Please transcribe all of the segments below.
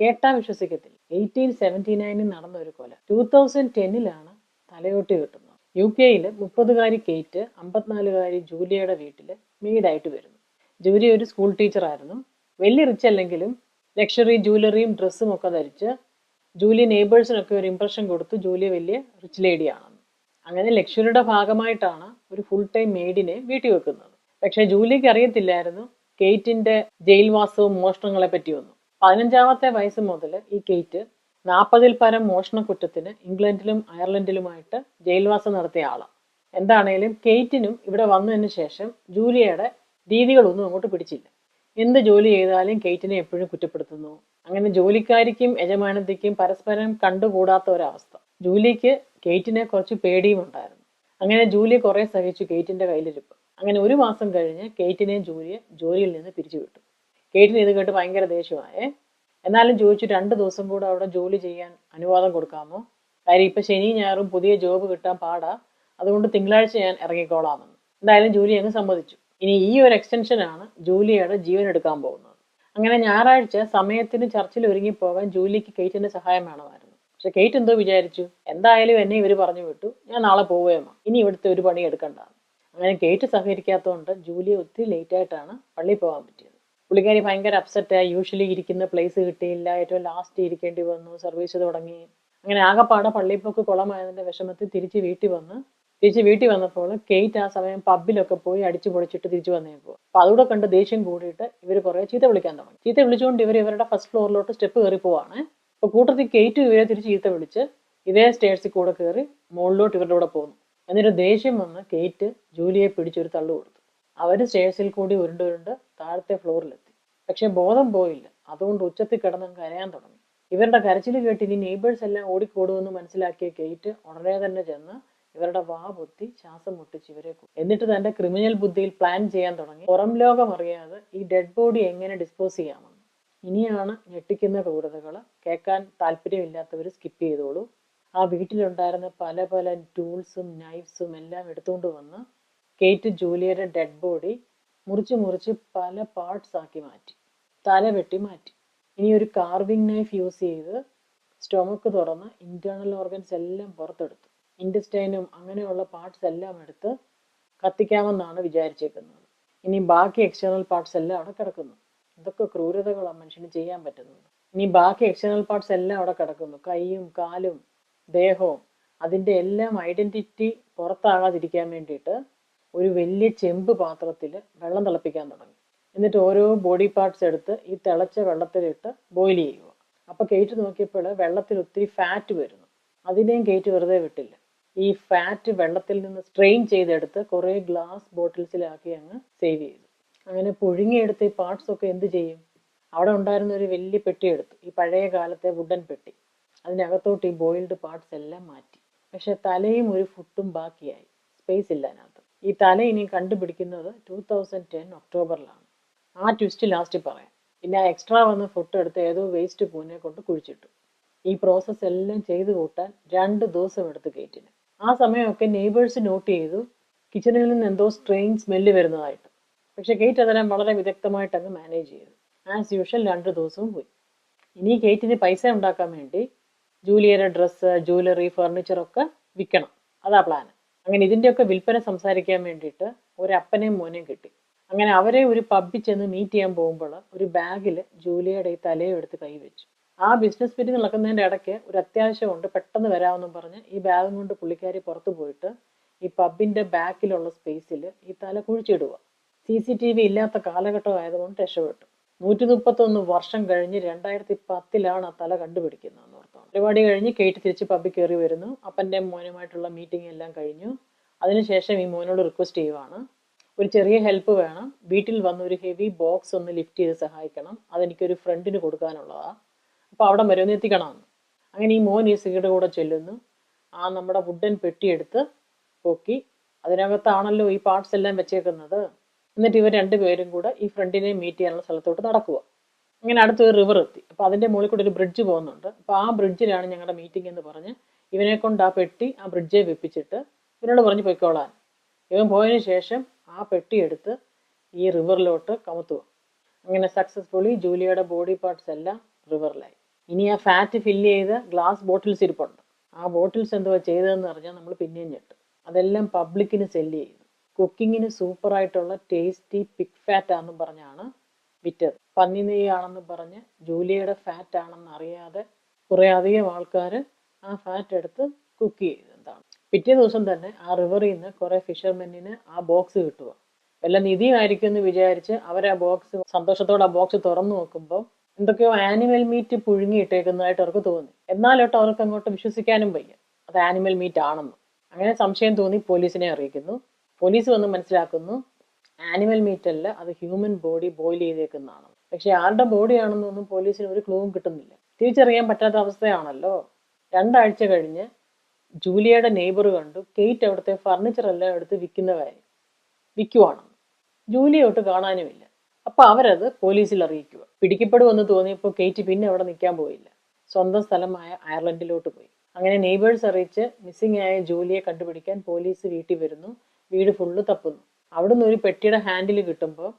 കേട്ടാ വിശ്വസിക്കത്തില്ല. Eighteen seventy നയനിൽ നടന്ന ഒരു കൊല. ടൂ തൗസൻഡ് ടെന്നിലാണ് തലയോട്ടി കിട്ടുന്നത് യു കെയിൽ മുപ്പതുകാരി കേറ്റ് അമ്പത്തിനാലുകാരി ജൂലിയയുടെ വീട്ടിൽ മെയ്ഡായിട്ട് വരുന്നു. ജൂലി ഒരു സ്കൂൾ ടീച്ചറായിരുന്നു വലിയ റിച്ച് അല്ലെങ്കിലും ലക്ഷറി ജൂലറിയും ഡ്രസ്സും ഒക്കെ ധരിച്ച് ജൂലി നെയ്ബേഴ്സിനൊക്കെ ഒരു ഇമ്പ്രഷൻ കൊടുത്തു ജൂലിയ വലിയ റിച്ച് ലേഡിയാണെന്ന് അങ്ങനെ ലക്ഷറിയുടെ ഭാഗമായിട്ടാണ് ഒരു ഫുൾ ടൈം മെയ്ഡിനെ വീട്ടിൽ വെക്കുന്നത്. പക്ഷേ ജൂലിക്ക് അറിയത്തില്ലായിരുന്നു കെയ്റ്റിന്റെ ജയിൽവാസവും മോഷണങ്ങളെ പറ്റിയൊന്നും. പതിനഞ്ചാമത്തെ വയസ്സ് മുതൽ ഈ കെയ്റ്റ് നാൽപ്പതിൽ പരം മോഷണ കുറ്റത്തിന് ഇംഗ്ലണ്ടിലും അയർലൻഡിലുമായിട്ട് ജയിൽവാസം നടത്തിയ ആളാണ് എന്താണേലും കെയ്റ്റിനും ഇവിടെ വന്നതിന് ശേഷം ജൂലിയയുടെ രീതികളൊന്നും അങ്ങോട്ട് പിടിച്ചില്ല. എന്ത് ജോലി ചെയ്താലും കെയ്റ്റിനെ എപ്പോഴും കുറ്റപ്പെടുത്തുന്നു. അങ്ങനെ ജോലിക്കാരിക്കും യജമാനത്തിക്കും പരസ്പരം കണ്ടുകൂടാത്ത ഒരവസ്ഥ. ജൂലിക്ക് കെയ്റ്റിനെ കുറച്ച് പേടിയും ഉണ്ടായിരുന്നു. അങ്ങനെ ജൂലി കുറേ സഹിച്ചു കെയ്റ്റിന്റെ കയ്യിലിരിപ്പ്. അങ്ങനെ ഒരു മാസം കഴിഞ്ഞ് കെയ്റ്റിനെയും ജൂലിയെ ജോലിയിൽ നിന്ന് പിരിച്ചുവിട്ടു. കെയ്റ്റിന് ഇത് കേട്ട് ഭയങ്കര ദേഷ്യമായേ. എന്നാലും ചോദിച്ചു രണ്ട് ദിവസം കൂടെ അവിടെ ജോലി ചെയ്യാൻ അനുവാദം കൊടുക്കാമോ? കാര്യം ഇപ്പം ശനി ഞായറും പുതിയ ജോബ് കിട്ടാൻ പാടാ. അതുകൊണ്ട് തിങ്കളാഴ്ച ഞാൻ ഇറങ്ങിക്കോളാമെന്ന്. എന്തായാലും ജോലി അങ്ങ് സമ്മതിച്ചു. ഇനി ഈ ഒരു എക്സ്റ്റൻഷനാണ് ജൂലിയുടെ ജീവൻ എടുക്കാൻ പോകുന്നത്. അങ്ങനെ ഞായറാഴ്ച സമയത്തിന് ചർച്ചിൽ ഒരുങ്ങിപ്പോകാൻ ജൂലിക്ക് കെയ്റ്റിന്റെ സഹായം വേണമായിരുന്നു. പക്ഷെ കെയ്റ്റ് എന്തോ വിചാരിച്ചു. എന്തായാലും എന്നെ ഇവർ പറഞ്ഞു വിട്ടു. ഞാൻ നാളെ പോവുകയുമോ ഇനി ഇവിടുത്തെ ഒരു പണി എടുക്കണ്ട അങ്ങനെ കെയ്റ്റ് സഹകരിക്കാത്തതുകൊണ്ട് ജൂലിയ ഒത്തിരി ലേറ്റായിട്ടാണ് പള്ളിയിൽ പോകാൻ പറ്റിയത്. പുള്ളിക്കാരി ഭയങ്കര അപ്സെറ്റായി യൂഷ്വലി ഇരിക്കുന്ന പ്ലേസ് കിട്ടിയില്ല. ഏറ്റവും ലാസ്റ്റ് ഇരിക്കേണ്ടി വന്നു. സർവീസ് തുടങ്ങി. അങ്ങനെ ആകെപ്പാടെ പള്ളിപ്പൊക്ക് കുളമായതിന്റെ വിഷമത്തിൽ തിരിച്ച് വീട്ടിൽ വന്ന്. തിരിച്ച് വീട്ടിൽ വന്നപ്പോൾ കേറ്റ് ആ സമയം പബ്ബിലൊക്കെ പോയി അടിച്ചു പൊളിച്ചിട്ട് തിരിച്ചു വന്നേക്കുമോ അപ്പൊ അതുകൂടെ കണ്ട് ദേഷ്യം കൂടിയിട്ട് ഇവർ കുറേ ചീത്ത വിളിക്കാൻ തുടങ്ങി. ചീത്ത വിളിച്ചുകൊണ്ട് ഇവർ ഇവരുടെ ഫസ്റ്റ് ഫ്ലോറിലോട്ട് സ്റ്റെപ്പ് കയറി പോവാണ്. അപ്പോൾ കൂട്ടത്തിൽ കേറ്റ് ഇവരെ തിരിച്ച് ചീത്ത വിളിച്ച് ഇതേ സ്റ്റേഴ്സിൽ കൂടെ കയറി മുകളിലോട്ട് ഇവരുടെ കൂടെ പോകുന്നു എന്നിട്ട് ദേഷ്യം വന്ന് കേറ്റ് ജൂലിയെ പിടിച്ചൊരു തള്ളു കൊടുത്തു. അവർ സ്റ്റേഴ്സിൽ കൂടി ഉരുണ്ട് ഉരുണ്ട് താഴത്തെ ഫ്ലോറിലെത്തി പക്ഷെ ബോധം പോയില്ല. അതുകൊണ്ട് ഉച്ചത്തിൽ കിടന്ന് കരയാൻ തുടങ്ങി. ഇവരുടെ കരച്ചിൽ കേട്ട് ഇനി നെയ്ബേഴ്സ് എല്ലാം ഓടിക്കൂടുമെന്ന് മനസ്സിലാക്കിയ കേറ്റ് ഉടനെ തന്നെ ചെന്ന് ഇവരുടെ വാ പൊത്തി ശ്വാസം മുട്ടിച്ച് ഇവരെ. എന്നിട്ട് തന്റെ ക്രിമിനൽ ബുദ്ധിയിൽ പ്ലാൻ ചെയ്യാൻ തുടങ്ങി. പുറം ലോകം അറിയാതെ ഈ ഡെഡ് ബോഡി എങ്ങനെ ഡിസ്പോസ് ചെയ്യാമെന്ന്. ഇനിയാണ് ഞെട്ടിക്കുന്ന ക്രൂരതകൾ കേൾക്കാൻ താല്പര്യമില്ലാത്തവർ സ്കിപ്പ് ചെയ്തോളൂ. ആ വീട്ടിലുണ്ടായിരുന്ന പല പല ടൂൾസും നൈഫ്സും എല്ലാം എടുത്തുകൊണ്ട് വന്ന് കേറ്റ് ജൂലിയയുടെ ഡെഡ് ബോഡി മുറിച്ച് മുറിച്ച് പല പാർട്സ് ആക്കി മാറ്റി തല വെട്ടി മാറ്റി. ഇനി ഒരു കാർവിംഗ് നൈഫ് യൂസ് ചെയ്ത് സ്റ്റൊമക്ക് തുറന്ന് ഇന്റേണൽ ഓർഗൻസ് എല്ലാം പുറത്തെടുത്തു ഇൻഡസ്റ്റൈനും അങ്ങനെയുള്ള പാർട്സ് എല്ലാം എടുത്ത് കത്തിക്കാമെന്നാണ് വിചാരിച്ചേക്കുന്നത്. ഇനി ബാക്കി എക്സ്റ്റേണൽ പാർട്സ് എല്ലാം അവിടെ കിടക്കുന്നു. ഇതൊക്കെ ക്രൂരതകളാണ് മനുഷ്യന് ചെയ്യാൻ പറ്റുന്നത്. ഇനി ബാക്കി എക്സ്റ്റേണൽ പാർട്സ് എല്ലാം അവിടെ കിടക്കുന്നു. കൈയും കാലും ദേഹവും അതിന്റെ എല്ലാം ഐഡന്റിറ്റി പുറത്താകാതിരിക്കാൻ വേണ്ടിയിട്ട് ഒരു വലിയ ചെമ്പ് പാത്രത്തിൽ വെള്ളം തിളപ്പിക്കാൻ തുടങ്ങി. എന്നിട്ട് ഓരോ ബോഡി പാർട്സ് എടുത്ത് ഈ തിളച്ച വെള്ളത്തിലിട്ട് ബോയിൽ ചെയ്യുക. അപ്പോൾ കയറ്റി നോക്കിയപ്പോൾ വെള്ളത്തിൽ ഒത്തിരി ഫാറ്റ് വരുന്നു. അതിനെയും കേറ്റ് വെറുതെ വിട്ടില്ല. ഈ ഫാറ്റ് വെള്ളത്തിൽ നിന്ന് സ്ട്രെയിൻ ചെയ്തെടുത്ത് കുറേ ഗ്ലാസ് ബോട്ടിൽസിലാക്കി അങ്ങ് സേവ് ചെയ്തു. അങ്ങനെ പുഴുങ്ങിയെടുത്ത് ഈ പാർട്സ് ഒക്കെ എന്ത് ചെയ്യും? അവിടെ ഉണ്ടായിരുന്ന ഒരു വലിയ പെട്ടി എടുത്തു. ഈ പഴയ കാലത്തെ വുഡൻ പെട്ടി. അതിനകത്തോട്ട് ഈ ബോയിൽഡ് പാർട്സ് എല്ലാം മാറ്റി. പക്ഷെ തലയും ഒരു ഫുട്ടും ബാക്കിയായി. സ്പേസ് ഇല്ല അതിനകത്ത്. ഈ തല ഇനി കണ്ടുപിടിക്കുന്നത് ടൂ തൗസൻഡ് ടെൻ ഒക്ടോബറിലാണ് ആ ട്വിസ്റ്റ് ലാസ്റ്റ് പറയാം. പിന്നെ ആ എക്സ്ട്രാ വന്ന് ഫുഡ് എടുത്ത് ഏതോ വേസ്റ്റ് പൂനെ കൊണ്ട് കുഴിച്ചിട്ടു. ഈ പ്രോസസ്സ് എല്ലാം ചെയ്തു കൂട്ടാൻ രണ്ട് ദിവസം എടുത്ത് കയറ്റിന് ആ സമയമൊക്കെ നെയ്ബേഴ്സ് നോട്ട് ചെയ്തു. കിച്ചണിൽ നിന്ന് എന്തോ സ്ട്രെയിൻ സ്മെല്ല് വരുന്നതായിട്ട്. പക്ഷേ കേറ്റ് അതെല്ലാം വളരെ വിദഗ്ധമായിട്ട് അങ്ങ് മാനേജ് ചെയ്തു. ആസ് യൂഷ്വൽ രണ്ട് ദിവസവും പോയി. ഇനി കേറ്റിന് പൈസ ഉണ്ടാക്കാൻ വേണ്ടി ജൂലിയയുടെ ഡ്രസ്സ് ജ്വല്ലറി ഫർണിച്ചറൊക്കെ വിൽക്കണം. അതാ പ്ലാൻ അങ്ങനെ ഇതിന്റെയൊക്കെ വിൽപ്പന സംസാരിക്കാൻ വേണ്ടിയിട്ട് ഒരപ്പനെയും മോനെയും കിട്ടി. അങ്ങനെ അവരെ ഒരു പബ്ബിൽ ചെന്ന് മീറ്റ് ചെയ്യാൻ പോകുമ്പോൾ ഒരു ബാഗിൽ ജൂലിയയുടെ ഈ തലയും എടുത്ത് കൈവച്ചു ആ ബിസിനസ് മീറ്റിംഗ് നടക്കുന്നതിന്റെ ഇടയ്ക്ക് ഒരു അത്യാവശ്യമുണ്ട് പെട്ടെന്ന് വരാമെന്നും പറഞ്ഞ് ഈ ബാഗും കൊണ്ട് പുള്ളിക്കാരി പുറത്തു പോയിട്ട് ഈ പബ്ബിന്റെ ബാക്കിലുള്ള സ്പേസിൽ ഈ തല കുഴിച്ചിടുക. സി സി ടി വി ഇല്ലാത്ത കാലഘട്ടമായതുകൊണ്ട് രക്ഷപ്പെട്ടു. നൂറ്റി മുപ്പത്തൊന്ന് വർഷം കഴിഞ്ഞ് രണ്ടായിരത്തി പത്തിലാണ് ആ തല കണ്ടുപിടിക്കുന്നതെന്ന് ഓർത്താണ് പരിപാടി കഴിഞ്ഞ് കേട്ട് തിരിച്ച് പബ്ബിൽ കയറി വരുന്നു. അപ്പന്റെ മോനുമായിട്ടുള്ള മീറ്റിംഗ് എല്ലാം കഴിഞ്ഞു. അതിനുശേഷം ഈ മോനോട് റിക്വസ്റ്റ് ചെയ്യുവാണ്. ഒരു ചെറിയ ഹെൽപ്പ് വേണം. വീട്ടിൽ വന്ന് ഒരു ഹെവി ബോക്സ് ഒന്ന് ലിഫ്റ്റ് ചെയ്ത് സഹായിക്കണം. അതെനിക്കൊരു ഫ്രണ്ടിന് കൊടുക്കാനുള്ളതാണ് അപ്പോൾ അവിടെ വരെ ഒന്ന് എത്തിക്കണമെന്ന്. അങ്ങനെ ഈ മോൻ ഈ സീഡ് കൂടെ ചെല്ലുന്നു. ആ നമ്മുടെ വുഡൻ പെട്ടിയെടുത്ത് പൊക്കി. അതിനകത്താണല്ലോ ഈ പാർട്സ് എല്ലാം വെച്ചേക്കുന്നത്. എന്നിട്ട് ഇവർ രണ്ടുപേരും കൂടെ ഈ ഫ്രണ്ടിനെ മീറ്റ് ചെയ്യാനുള്ള സ്ഥലത്തോട്ട് നടക്കുക. അങ്ങനെ അടുത്തൊരു റിവർ എത്തി. അപ്പോൾ അതിന്റെ മുകളിൽ കൂടെ ഒരു ബ്രിഡ്ജ് പോകുന്നുണ്ട്. അപ്പോൾ ആ ബ്രിഡ്ജിലാണ് ഞങ്ങളുടെ മീറ്റിംഗ് എന്ന് പറഞ്ഞ് ഇവനെ കൊണ്ട് ആ പെട്ടി ആ ബ്രിഡ്ജെ വെപ്പിച്ചിട്ട് ഇവനോട് പറഞ്ഞ് പൊയ്ക്കോളാൻ. ഇവൻ പോയതിന് ശേഷം ആ പെട്ടി എടുത്ത് ഈ റിവറിലോട്ട് കമത്തുക. അങ്ങനെ സക്സസ്ഫുള്ളി ജൂലിയയുടെ ബോഡി പാർട്സ് എല്ലാം റിവറിലായി ഇനി ആ ഫാറ്റ് ഫില്ല് ചെയ്ത ഗ്ലാസ് ബോട്ടിൽസ് ഇരിപ്പുണ്ട്. ആ ബോട്ടിൽസ് എന്തുവാ ചെയ്തതെന്ന് പറഞ്ഞാൽ നമ്മൾ പിന്നെയും ഞെട്ടും. അതെല്ലാം പബ്ലിക്കിന് സെല്ല് ചെയ്തു കുക്കിങ്ങിന് സൂപ്പറായിട്ടുള്ള ടേസ്റ്റി പിക് ഫാറ്റ് ആണെന്ന് പറഞ്ഞാണ് വിറ്റത്. പന്നി നെയ്യാണെന്ന് പറഞ്ഞ് ജൂലിയയുടെ ഫാറ്റ് ആണെന്ന് അറിയാതെ കുറേ അധികം ആൾക്കാർ ആ ഫാറ്റ് എടുത്ത് കുക്ക് ചെയ്തതാണ്. പിറ്റേ ദിവസം തന്നെ ആ റിവറിൽ നിന്ന് കുറേ ഫിഷർമെന്നിന് ആ ബോക്സ് കിട്ടുക. വല്ല നിധിയായിരിക്കും എന്ന് വിചാരിച്ച് അവർ ആ ബോക്സ് സന്തോഷത്തോടെ ആ ബോക്സ് തുറന്നു നോക്കുമ്പോൾ എന്തൊക്കെയോ ആനിമൽ മീറ്റ് പുഴുങ്ങിയിട്ടേക്കുന്നതായിട്ട് അവർക്ക് തോന്നി. എന്നാലോട്ട് അവർക്ക് അങ്ങോട്ട് വിശ്വസിക്കാനും വയ്യ. അത് ആനിമൽ മീറ്റ് ആണെന്ന്. അങ്ങനെ സംശയം തോന്നി പോലീസിനെ അറിയിക്കുന്നു. പോലീസ് വന്ന് മനസ്സിലാക്കുന്നു ആനിമൽ മീറ്റ് അല്ല അത് ഹ്യൂമൻ ബോഡി ബോയിൽ ചെയ്തേക്കുന്നതാണ്. പക്ഷെ ആരുടെ ബോഡിയാണെന്നൊന്നും പോലീസിന് ഒരു ക്ലൂവും കിട്ടുന്നില്ല. തിരിച്ചറിയാൻ പറ്റാത്ത അവസ്ഥയാണല്ലോ. രണ്ടാഴ്ച കഴിഞ്ഞ് ജൂലിയയുടെ നെയ്ബർ കണ്ടു കെയ്റ്റ് അവിടുത്തെ ഫർണിച്ചർ എല്ലാം എടുത്ത് വിൽക്കുന്ന കാര്യം വിൽക്കുവാണെന്ന് ജൂലിയോട്ട് കാണാനുമില്ല. അപ്പൊ അവരത് പോലീസിൽ അറിയിക്കുക. പിടിക്കപ്പെടുമെന്ന് തോന്നിയപ്പോൾ കെയ്റ്റ് പിന്നെ അവിടെ നിൽക്കാൻ പോയില്ല. സ്വന്തം സ്ഥലമായ അയർലൻഡിലോട്ട് പോയി. അങ്ങനെ നെയ്ബേഴ്സ് അറിയിച്ച് മിസ്സിംഗ് ആയ ജൂലിയെ കണ്ടുപിടിക്കാൻ പോലീസ് വീട്ടിൽ വരുന്നു. വീട് ഫുള്ള് തപ്പുന്നു. അവിടുന്ന് ഒരു പെട്ടിയുടെ ഹാൻഡിൽ കിട്ടുമ്പോൾ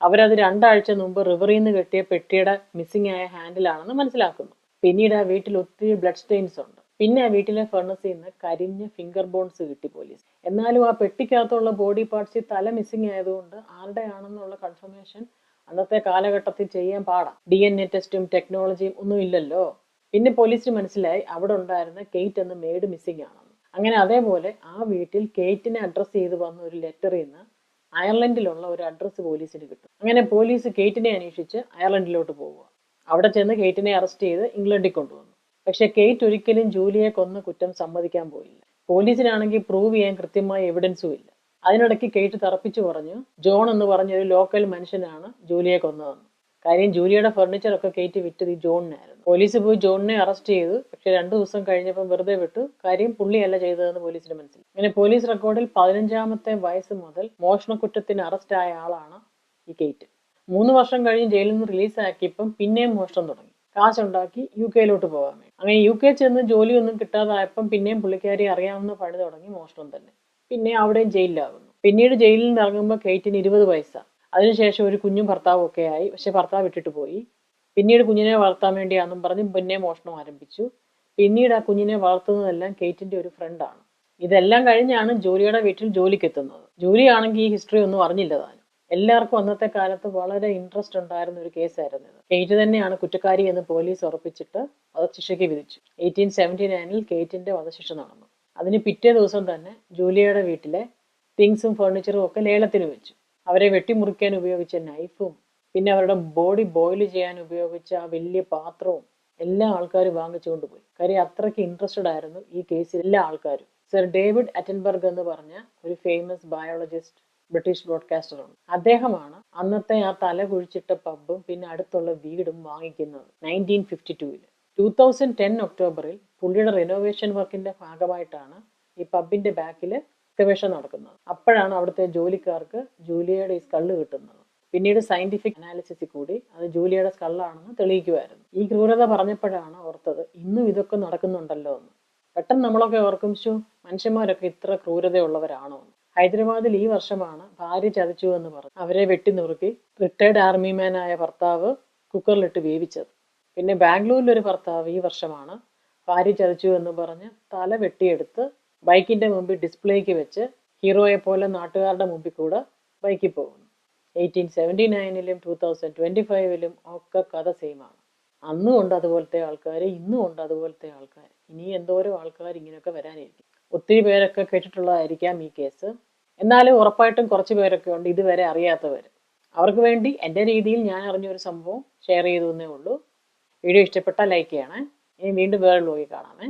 അവരത് രണ്ടാഴ്ച മുമ്പ് റിവറിൽ നിന്ന് കിട്ടിയ പെട്ടിയുടെ മിസ്സിംഗ് ആയ ഹാൻഡിലാണെന്ന് മനസ്സിലാക്കുന്നു. പിന്നീട് ആ വീട്ടിൽ ഒത്തിരി ബ്ലഡ് സ്റ്റെയിൻസ് ഉണ്ട്. പിന്നെ ആ വീട്ടിലെ ഫർണസിൽ നിന്ന് കരിഞ്ഞ ഫിംഗർ ബോൺസ് കിട്ടി പോലീസ് എന്നാലും ആ പെട്ടിക്കകത്തുള്ള ബോഡി പാർട്സിൽ തല മിസ്സിംഗ് ആയതുകൊണ്ട് ആരുടെയാണെന്നുള്ള കൺഫർമേഷൻ അന്നത്തെ കാലഘട്ടത്തിൽ ചെയ്യാൻ പാടാം. ഡി എൻ എ ടെസ്റ്റും ടെക്നോളജിയും ഒന്നും ഇല്ലല്ലോ. പിന്നെ പോലീസിന് മനസ്സിലായി അവിടെ ഉണ്ടായിരുന്ന കെയ്റ്റ് എന്ന മെയ്ഡ് മിസ്സിംഗ് ആണെന്ന് അങ്ങനെ അതേപോലെ ആ വീട്ടിൽ കേറ്റിനെ അഡ്രസ്സ് ചെയ്ത് വന്ന ഒരു ലെറ്ററിൽ നിന്ന് അയർലൻഡിലുള്ള ഒരു അഡ്രസ്സ് പോലീസിന് കിട്ടും. അങ്ങനെ പോലീസ് കേറ്റിനെ അന്വേഷിച്ച് അയർലൻഡിലോട്ട് പോവുക. അവിടെ ചെന്ന് കേറ്റിനെ അറസ്റ്റ് ചെയ്ത് ഇംഗ്ലണ്ടിൽ കൊണ്ടുവന്നു. പക്ഷേ കേറ്റ് ഒരിക്കലും ജൂലിയെ കൊന്ന കുറ്റം സമ്മതിക്കാൻ പോയില്ല. പോലീസിനാണെങ്കിൽ പ്രൂവ് ചെയ്യാൻ കൃത്യമായ എവിഡൻസും ഇല്ല. അതിനിടയ്ക്ക് കേറ്റ് തറപ്പിച്ചു പറഞ്ഞു ജോൺ എന്ന് പറഞ്ഞ ഒരു ലോക്കൽ മനുഷ്യനാണ് ജൂലിയെ കൊന്നതെന്ന് കാര്യം ജൂലിയുടെ ഫർണിച്ചർ ഒക്കെ കയറ്റി വിറ്റത് ഈ ജോണിനായിരുന്നു. പോലീസ് പോയി ജോണിനെ അറസ്റ്റ് ചെയ്തു. പക്ഷെ രണ്ടു ദിവസം കഴിഞ്ഞപ്പോൾ വെറുതെ വിട്ടു. കാര്യം പുള്ളിയല്ല ചെയ്തതെന്ന് പോലീസിന് മനസ്സിലായി. അങ്ങനെ പോലീസ് റെക്കോർഡിൽ പതിനഞ്ചാമത്തെ വയസ്സ് മുതൽ മോഷണക്കുറ്റത്തിന് അറസ്റ്റ് ആയ ആളാണ് ഈ കേറ്റ്. മൂന്ന് വർഷം കഴിഞ്ഞ് ജയിലിൽ നിന്ന് റിലീസാക്കിയപ്പം പിന്നെയും മോഷണം തുടങ്ങി. കാശുണ്ടാക്കി യു കെയിലോട്ട് പോകാൻ വേണ്ടി. അങ്ങനെ യു കെ ചെന്ന് ജോലിയൊന്നും കിട്ടാതായപ്പം പിന്നെയും പുള്ളിക്കാരി അറിയാവുന്ന പണി തുടങ്ങി മോഷണം തന്നെ. പിന്നെ അവിടെയും ജയിലിലാകുന്നു പിന്നീട് ജയിലിൽ നിന്ന് ഇറങ്ങുമ്പോൾ കെയ്റ്റിന് ഇരുപത് വയസ്സാണ് അതിനുശേഷം ഒരു കുഞ്ഞും ഭർത്താവും ഒക്കെ ആയി. പക്ഷെ ഭർത്താവ് വിട്ടിട്ട് പോയി. പിന്നീട് കുഞ്ഞിനെ വളർത്താൻ വേണ്ടിയാണെന്നും പറഞ്ഞ് പിന്നെ മോഷണം ആരംഭിച്ചു. പിന്നീട് ആ കുഞ്ഞിനെ വളർത്തുന്നതെല്ലാം കെയ്റ്റിന്റെ ഒരു ഫ്രണ്ടാണ് ഇതെല്ലാം കഴിഞ്ഞാണ് ജോലിയുടെ വീട്ടിൽ ജോലിക്ക് എത്തുന്നത്. ജോലിയാണെങ്കിൽ ഈ ഹിസ്റ്ററി ഒന്നും അറിഞ്ഞില്ല താനും. എല്ലാവർക്കും അന്നത്തെ കാലത്ത് വളരെ ഇൻട്രസ്റ്റ് ഉണ്ടായിരുന്ന ഒരു കേസായിരുന്നു ഇത്. കെയ്റ്റ് തന്നെയാണ് കുറ്റക്കാരി എന്ന് പോലീസ് ഉറപ്പിച്ചിട്ട് വധശിക്ഷയ്ക്ക് വിധിച്ചു. എയ്റ്റീൻ സെവന്റി നയനിൽ കെയ്റ്റിന്റെ വധശിക്ഷ നടന്നു. അതിന് പിറ്റേ ദിവസം തന്നെ ജൂലിയയുടെ വീട്ടിലെ തിങ്സും ഫർണിച്ചറും ഒക്കെ ലേലത്തിന് വെച്ചു. അവരെ വെട്ടിമുറിക്കാൻ ഉപയോഗിച്ച നൈഫും പിന്നെ അവരുടെ ബോഡി ബോയിൽ ചെയ്യാൻ ഉപയോഗിച്ച ആ വലിയ പാത്രവും എല്ലാ ആൾക്കാരും വാങ്ങിച്ചുകൊണ്ട് കൊണ്ടുപോയി. കാര്യം അത്രയ്ക്ക് ഇൻട്രസ്റ്റഡ് ആയിരുന്നു ഈ കേസിൽ എല്ലാ ആൾക്കാരും. സർ ഡേവിഡ് അറ്റൻബർഗ് എന്ന് പറഞ്ഞ ഒരു ഫേമസ് ബയോളജിസ്റ്റ് ബ്രിട്ടീഷ് ബ്രോഡ്കാസ്റ്റർ ഉണ്ട് അദ്ദേഹമാണ് അന്നത്തെ ആ തല കുഴിച്ചിട്ട പബ്ബും പിന്നെ അടുത്തുള്ള വീടും വാങ്ങിക്കുന്നത് നയന്റീൻ ഫിഫ്റ്റി ടൂവിൽ ടൂ തൗസൻഡ് ടെൻ ഒക്ടോബറിൽ പുള്ളിയുടെ റിനോവേഷൻ വർക്കിന്റെ ഭാഗമായിട്ടാണ് ഈ പബ്ബിന്റെ ബാക്കിൽ എക്സ്കവേഷൻ നടക്കുന്നത്. അപ്പോഴാണ് അവിടുത്തെ ജോലിക്കാർക്ക് ജൂലിയയുടെ ഈ സ്കള്ള് കിട്ടുന്നത്. പിന്നീട് സയന്റിഫിക് അനാലിസിസിൽ കൂടി അത് ജൂലിയയുടെ സ്കള്ളാണെന്ന് തെളിയിക്കുമായിരുന്നു ഈ ക്രൂരത പറഞ്ഞപ്പോഴാണ് ഓർത്തത് ഇന്നും ഇതൊക്കെ നടക്കുന്നുണ്ടല്ലോ എന്ന്. പെട്ടെന്ന് നമ്മളൊക്കെ ഓർക്കും ശോ മനുഷ്യന്മാരൊക്കെ ഇത്ര ക്രൂരതയുള്ളവരാണോ എന്ന്. ഹൈദരാബാദിൽ ഈ വർഷമാണ് ഭാര്യ ചതച്ചു എന്ന് പറഞ്ഞു അവരെ വെട്ടി നുറുക്കി റിട്ടയർഡ് ആർമിമാനായ ഭർത്താവ് കുക്കറിലിട്ട് വേവിച്ചത്. പിന്നെ ബാംഗ്ലൂരിലൊരു ഭർത്താവ് ഈ വർഷമാണ് ഭാര്യ ചതച്ചു എന്ന് പറഞ്ഞ് തല വെട്ടിയെടുത്ത് ബൈക്കിന്റെ മുമ്പിൽ ഡിസ്പ്ലേക്ക് വെച്ച് ഹീറോയെ പോലെ നാട്ടുകാരുടെ മുമ്പിൽ കൂടെ ബൈക്കിൽ പോകുന്നു. എയ്റ്റീൻ സെവന്റി നയനിലും ടൂ തൗസൻഡ് ട്വന്റി ഫൈവിലും ഒക്കെ കഥ സെയിമാണ് അന്നും ഉണ്ട് അതുപോലത്തെ ആൾക്കാർ ഇന്നും ഉണ്ട് അതുപോലത്തെ ആൾക്കാർ. ഇനി എന്തോരോ ആൾക്കാർ ഇങ്ങനെയൊക്കെ വരാനിരിക്കും. ഒത്തിരി പേരൊക്കെ കേട്ടിട്ടുള്ളതായിരിക്കാം ഈ കേസ്. എന്നാലും ഉറപ്പായിട്ടും കുറച്ച് പേരൊക്കെ ഉണ്ട് ഇതുവരെ അറിയാത്തവർ അവർക്ക് വേണ്ടി എന്റെ രീതിയിൽ ഞാൻ അറിഞ്ഞൊരു സംഭവം ഷെയർ ചെയ്തു എന്നേ ഉള്ളൂ. വീഡിയോ ഇഷ്ടപ്പെട്ടാൽ ലൈക്ക് ചെയ്യണേ. ഇനി വീണ്ടും വേറെ ലോകി കാണാമേ.